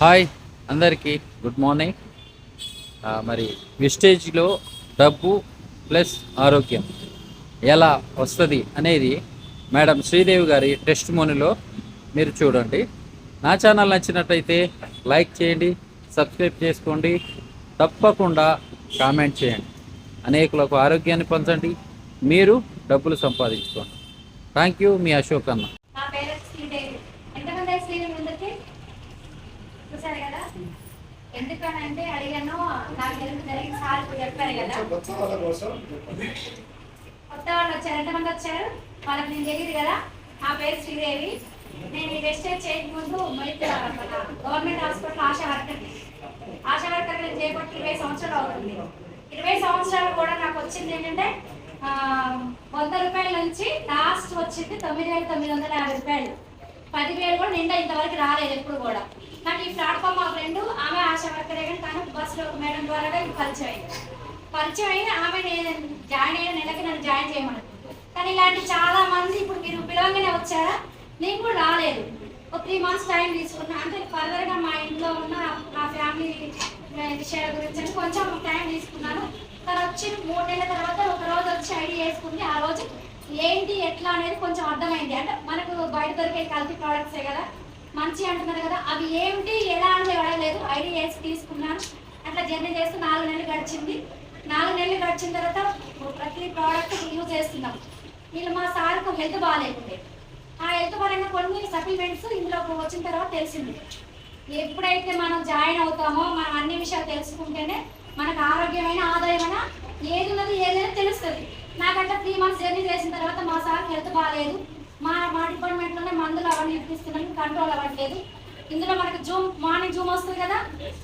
Hi అందరికీ good morning. మరి విస్టేజ్లో డబ్బు ప్లస్ ఆరోగ్యం ఎలా వస్తుంది అనేది మేడం శ్రీదేవి గారి టెస్ట్ మోనిలో మీరు చూడండి. నా ఛానల్ నచ్చినట్టయితే లైక్ చేయండి సబ్స్క్రైబ్ చేసుకోండి తప్పకుండా కామెంట్ చేయండి. అనేకులకు ఆరోగ్యాన్ని పంచండి మీరు డబ్బులు సంపాదించుకోండి. థ్యాంక్ యూ మీ అశోక్ అన్న నా పేరు శ్రీదేవి ఎంతమంది శ్రీదేవి ముందుకి చూసారు కదా? ఎందుకనంటే అడిగాను నాకు హెల్ప్ జరిగి సార్ చెప్పారు కదా. కొత్త వాళ్ళ వచ్చారు. ఎంతమంది వచ్చారు? వాళ్ళకి నేను తెలియదు కదా. నా పేరు శ్రీదేవి. నేను ఈ వెస్టేజ్ చేయకముందు మొదటి government hospital Asha worker Asha worker నేను చేపట్టి ఇరవై సంవత్సరాలు అవుతుంది. ఇరవై సంవత్సరాలు కూడా నాకు వచ్చింది ఏంటంటే వంద రూపాయల నుంచి లాస్ట్ వచ్చింది తొమ్మిది వేల తొమ్మిది వందల యాభై రూపాయలు. పదివేలు కూడా నిండా ఇంతవరకు రాలేదు ఎప్పుడు కూడా. కానీ ఈ ప్లాట్ఫామ్ మా ఫ్రెండ్ ఆమె ఆశా వర్కరే కానీ తను బస్సులో ఒక మేడం ద్వారా పరిచయం అయింది. పరిచయం అయిన ఆమె నేను జాయిన్ అయిన నెలకి నన్ను జాయిన్ చేయమని కానీ ఇలాంటి చాలా మంది ఇప్పుడు మీరు పిలవగానే వచ్చారా? నేను కూడా రాలేదు. ఒక త్రీ మంత్స్ టైం తీసుకున్నా. అంటే ఫర్దర్గా మా ఇంట్లో ఉన్న నా ఫ్యామిలీ విషయాల గురించి అని కొంచెం టైం తీసుకున్నాను. తను వచ్చి మూడు నెలల తర్వాత ఒక రోజు వచ్చి ఐడి వేసుకుంది. ఆ రోజు ఏంటి ఎట్లా అనేది కొంచెం అర్థమైంది. అంటే మనకు బయట దొరికే కల్తీ ప్రోడక్ట్సే కదా. మంచి అంటున్నారు కదా. అవి ఏమిటి? ఎలా అని అడగలేదు ఐడి వేసి తీసుకున్నాను. అట్లా జర్నీ చేస్తూ నాలుగు నెలలు గడిచింది. నాలుగు నెలలు గడిచిన తర్వాత ప్రతి ప్రోడక్ట్ యూజ్ చేస్తున్నాం. వీళ్ళు మా సార్కు హెల్త్ బాగాలేకుండే. ఆ హెల్త్ పరంగా కొన్ని సప్లిమెంట్స్ ఇందులో వచ్చిన తర్వాత తెలిసింది. ఎప్పుడైతే మనం జాయిన్ అవుతామో మనం అన్ని విషయాలు తెలుసుకుంటేనే మనకు ఆరోగ్యమైన ఆదాయమైన ఏది ఉన్నది ఏదైనా తెలుస్తుంది. నాకంటే త్రీ మంత్స్ జర్నీ చేసిన తర్వాత మా సార్ హెల్త్ బాగాలేదు. మా మా డిపార్ట్మెంట్లోనే మందులు అవన్నీ ఇప్పిస్తున్నాం కంట్రోల్ అవ్వట్లేదు. ఇందులో మనకు జూమ్ మార్నింగ్ జూమ్ వస్తుంది కదా?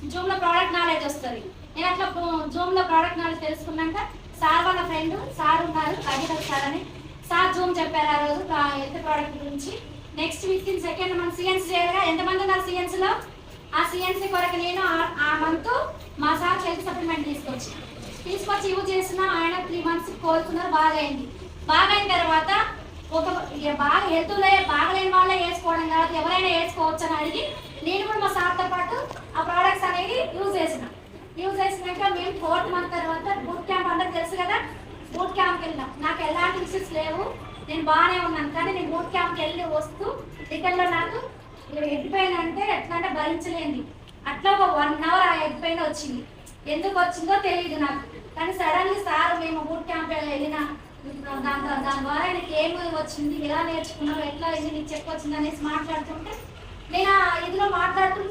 జూమ్లో ప్రోడక్ట్ నాలెడ్జ్ వస్తుంది. నేను అట్లా జూమ్లో ప్రోడక్ట్ నాలెడ్జ్ తెలుసుకున్నాక సార్ వాళ్ళ ఫ్రెండ్ సార్ ఉన్నారు అడిగారు సార్ అని. సార్ జూమ్ చెప్పారు ఆ రోజు ఎంత ప్రోడక్ట్ గురించి. నెక్స్ట్ విత్ ఇన్ సెకండ్ మనం సిఎన్సీ చేయగా ఎంతమంది ఉన్నారు సిఎన్సీలో ఆ సిఎన్సీ కొరకు నేను ఆ- ఆ మంత్ మా సార్ హెల్త్ సప్లిమెంట్ తీసుకొచ్చి. తీసుకొచ్చి యూజ్ చేసిన ఆయన త్రీ మంత్స్ కోరుకున్నారు బాగా అయింది బాగా అయిన తర్వాత ఒక బాగా హెల్త్ బాగలేని వాళ్ళే వేసుకోవడం కాదు ఎవరైనా వేసుకోవచ్చు అని అడిగి నేను కూడా మా సార్తో పాటు ఆ ప్రోడక్ట్స్ అనేది యూజ్ చేసిన. యూజ్ చేసినాక మేము ఫోర్త్ మంత్ తర్వాత బూట్ క్యాంప్ అందరికి తెలుసు కదా? బూట్ క్యాంప్కి వెళ్ళినాం. నాకు ఎలాంటి ఇష్యూస్ లేవు. నేను బాగానే ఉన్నాను కానీ నేను బూట్ క్యాంప్కి వెళ్ళి వస్తూ టికెట్లో నాకు ఎగ్ పెయిన్ అంటే ఎట్లా అంటే భరించలేంది అట్లా ఒక వన్ అవర్ ఆ ఎగ్ పెయిన్ వచ్చింది. ఎందుకు వచ్చిందో తెలియదు నాకు. కానీ సడన్లీ సార్ మేము బూట్ క్యాంప్ వెళ్ళినా దాని దాని ద్వారా నీకు ఏమి వచ్చింది ఎలా నేర్చుకున్నావు ఎట్లా ఇది నీకు చెప్పొచ్చింది అనేసి మాట్లాడుతుంటే నేను ఆ ఇదిలో మాట్లాడుతూ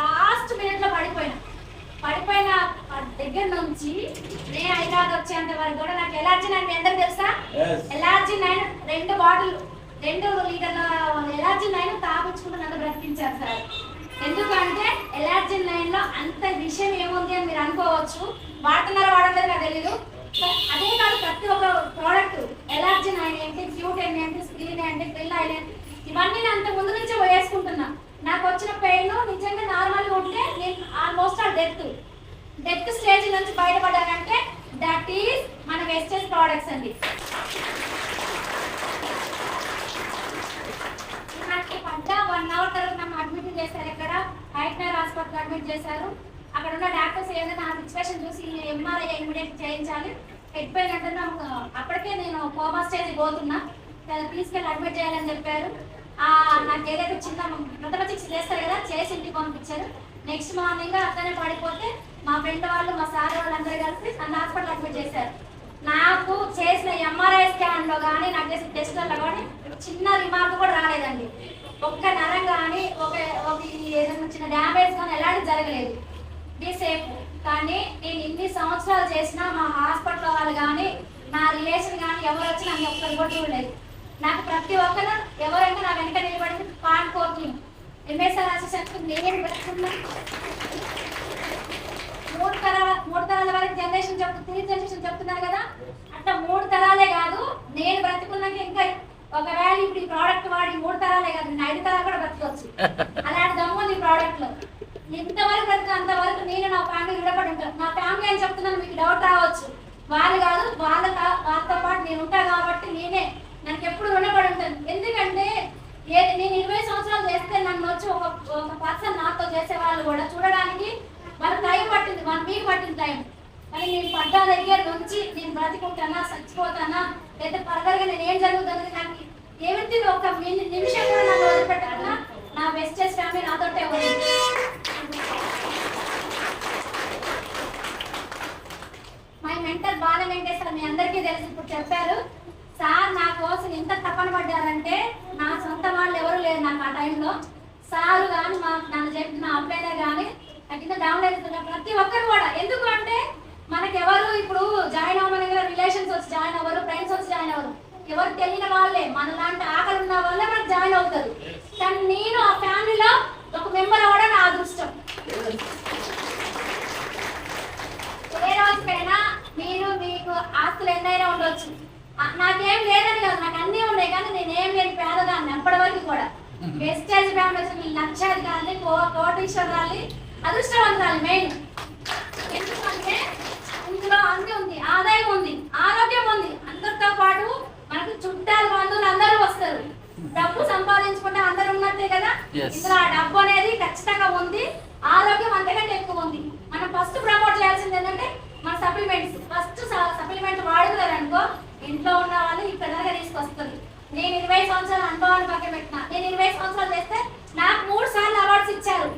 లాస్ట్ మినిట్లో పడిపోయినా. పడిపోయిన దగ్గర నుంచి నేను హైదరాబాద్ వచ్చేంత వరకు కూడా నాకు ఎలర్జీ నైన్ మీ అందరికి తెలుసా? ఎలర్జీ నైన్ రెండు బాటిల్ రెండు లీటర్ల ఎలర్జీ నైన్ తాపించుకుంటూ నన్ను బ్రతికించారు సార్. ఎందుకంటే ఎలర్జీ నైన్లో అంత విషయం ఏముంది అని మీరు అనుకోవచ్చు. వాడుతున్నారో వాడలేదు నాకు తెలీదు. అదే కాదు ప్రతి ఒక్క ప్రోడక్ట్ ఎలర్జీ నైన్ ఏంటి క్యూట్ ఏంటి స్క్రీన్ ఏంటి పిల్ల ఏంటి ఇవన్నీ నేను అంత ముందు నుంచే వేసుకుంటున్నా. నాకు వచ్చిన పెయిన్ నిజంగా నార్మల్గా ఉంటే నేను ఆల్మోస్ట్ ఆ డెత్ డెత్ స్టేజ్ నుంచి బయటపడాలంటే దట్ ఈస్ మన వెస్టర్న్ ప్రోడక్ట్స్ అండి నాకు పడ్డ వన్ అవర్ తర్వాత నన్ను అడ్మిట్ చేశారు ఇక్కడ హైట్నర్ హాస్పిటల్ అడ్మిట్ చేశారు అక్కడ ఉన్న డాక్టర్స్ ఏదైనా నా సిచ్యువేషన్ చూసి ఎంఆర్ఐ చూపించాలి హెడ్ పెయిన్ అంటే నాకు అప్పటికే నేను కోమా స్టేజ్ పోతున్నా. దాన్ని తీసుకెళ్ళి అడ్మిట్ చేయాలని చెప్పారు. నాకు ఏదైతే చిన్న ప్రథమ చికిత్స చేస్తారు కదా చేసి ఇంటికి పంపించారు. నెక్స్ట్ మార్నింగ్ అట్లనే పడిపోతే మా ఫ్రెండ్ వాళ్ళు మా సార్ వాళ్ళు అందరూ కలిసి నన్ను హాస్పిటల్ అడ్మిట్ చేశారు. నాకు చేసిన ఎంఆర్ఐ స్కాన్లో కానీ నాకు చేసిన టెస్ట్లలో కానీ చిన్న రిమార్క్ కూడా రాలేదండి. ఒక్క నరం కానీ ఒక ఒక ఏదైనా చిన్న డ్యామేజ్ కానీ ఎలాంటి జరగలేదు. Be safe. కానీ నేను ఇన్ని సంవత్సరాలు చేసినా మా హాస్పిటల్ వాళ్ళు కానీ నా రిలేషన్ కానీ ఎవరు వచ్చినా నన్ను ఒక్కరు కూడా చూడలేదు. నాకు ప్రతి ఒక్కరు ఎవరైనా నా వెనక నిలబడి పాన్ కోర్టింగ్ ఎంఎస్ఆర్ అసిస్టెంట్ నేను పెట్టుకున్నా మూడు తరాల మూడు తరాల వరకు జనరేషన్ చెప్తు త్రీ జనరేషన్ చెప్తున్నారు కదా. అట్లా మూడు తరాలే కాదు నేను బ్రతుకున్నాక ఇంకా ఒకవేళ ఇప్పుడు ఈ ప్రోడక్ట్ వాడి మూడు తరాలే కాదు ఐదు తరాలు కూడా బ్రతకొచ్చు. అలాంటి దమ్ముంది ఈ ప్రోడక్ట్ నేను నా ఫ్యామిలీ విడపడి ఉంటాను నా ఫ్యామిలీ అని చెప్తున్నాను మీకు డౌట్ రావచ్చు. వాళ్ళు కాదు వాళ్ళ కా- వాళ్ళతో పాటు నేను ఉంటా కాబట్టి నేనే. నాకు ఎప్పుడు రుణపడి ఉంటాను. ఎందుకంటే ఏది నేను ఇరవై సంవత్సరాలు చేస్తే నన్ను వచ్చి ఒక ఒక పర్సన్ నాతో చేసే వాళ్ళు కూడా చూడడానికి మన టైం పట్టింది. వన్ మీకు పట్టింది టైం. కానీ నేను పడ్డా దగ్గర నుంచి నేను బ్రతికుంటానా చచ్చిపోతానా లేదా ఫర్దర్గా నేను ఏం జరుగుతుంది? నాకు ఏమిటి ఒక నిమిషం కూడా నన్ను వదిలిపెట్టాలన్నా టైంలో సారు కానీ మా నన్ను చెప్పిన అప్పుడైనా కానీ నాకు కింద డౌన్లోడ్ అవుతున్న ప్రతి ఒక్కరు కూడా. ఎందుకు అంటే మనకి ఎవరు ఇప్పుడు జాయిన్ అవ్వమని రిలేషన్స్ వచ్చి జాయిన్ అవ్వరు ఫ్రెండ్స్ వచ్చి జాయిన్ అవ్వరు. ఎవరు తెలియని వాళ్ళే మన లాంటి ఆకలి ఉన్న వాళ్ళే మనకు జాయిన్ అవుతారు కానీ నేను ఆ ఫ్యామిలీలో ఒక మెంబర్ అవ్వడం నా అదృష్టం ఏ రోజుకైనా మీరు మీకు ఆస్తులు ఎన్నైనా ఉండొచ్చు ఆ, నాకేం లేదని కాదు నాకు అన్నీ ఉన్నాయి కానీ నేను ఏం లేని పేదదాన్ని అప్పటి వరకు కూడా వెస్టేజ్ ఫ్యామిలీ వచ్చి మీ లక్షాధికారులు కో కోటీశ్వరాలు అదృష్టవంతురాలు మెయిన్. ఎందుకంటే ఇందులో అన్ని ఉంది ఆదాయం ఉంది ఆరోగ్యం ఉంది. అందరితో పాటు మనకు చుట్టాలు బంధువులు అందరూ వస్తారు. డబ్బు సంపాదించుకుంటే అందరూ ఉన్నట్టే కదా. ఇందులో ఆ డబ్బు అనేది ఖచ్చితంగా ఉంది ఆరోగ్యం అంతకంటే ఎక్కువ ఉంది. మనం ఫస్ట్ ప్రమోట్ చేయాల్సింది ఏంటంటే మన సప్లిమెంట్స్ ఫస్ట్ సప్లిమెంట్ వాడుతున్నారు అనుకో ఇంట్లో ఉన్న వాళ్ళు ఈ ప్రధానంగా తీసుకొస్తారు నేను ఇరవై సంవత్సరాల అనుభవాన్ని పక్కన పెట్టిన. నేను ఇరవై సంవత్సరాలు చేస్తే నాకు మూడు సార్లు అవార్డ్స్ ఇచ్చారు.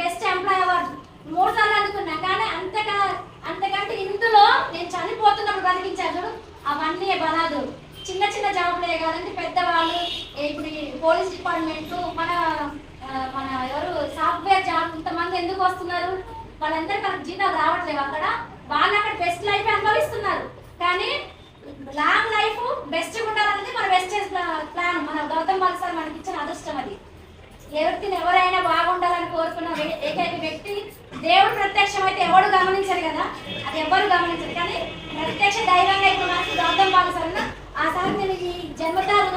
బెస్ట్ ఎంప్లాయ్ అవార్డు మూడు సార్లు అందుకున్నా. కానీ అంతగా అంతకంటే ఇందులో నేను చనిపోతున్నప్పుడు బతికించాను చూడు. అవన్నీ బలాదు. చిన్న చిన్న జాబులే కాదండి. పెద్దవాళ్ళు ఇప్పుడు ఈ పోలీస్ డిపార్ట్మెంట్ మన మన ఎవరు సాఫ్ట్వేర్ జాబ్ ఇంతమంది ఎందుకు వస్తున్నారు? వాళ్ళందరూ మనకు జీతాలు రావట్లేవు అక్కడ. వాళ్ళు అక్కడ బెస్ట్ లైఫ్ అనుభవిస్తున్నారు. కానీ లాంగ్ లైఫ్ బెస్ట్ ఉండాలనేది మన బెస్ట్ ప్లాన్ మన గౌతమ్ బాల్ సార్ మనకి ఇచ్చిన అదృష్టం అది. ఎవరిని ఎవరైనా బాగుండాలని కోరుకున్న ఏకైక వ్యక్తి దేవుడు ప్రత్యక్షం అయితే ఎవరు గమనించరు కదా? అది ఎవరు గమనించరు. కానీ ప్రత్యక్ష దైవంగా ఇప్పుడు మనకి గౌతమ్ బాల సార్ ఆ సార్ నేను ఈ జన్మతాలు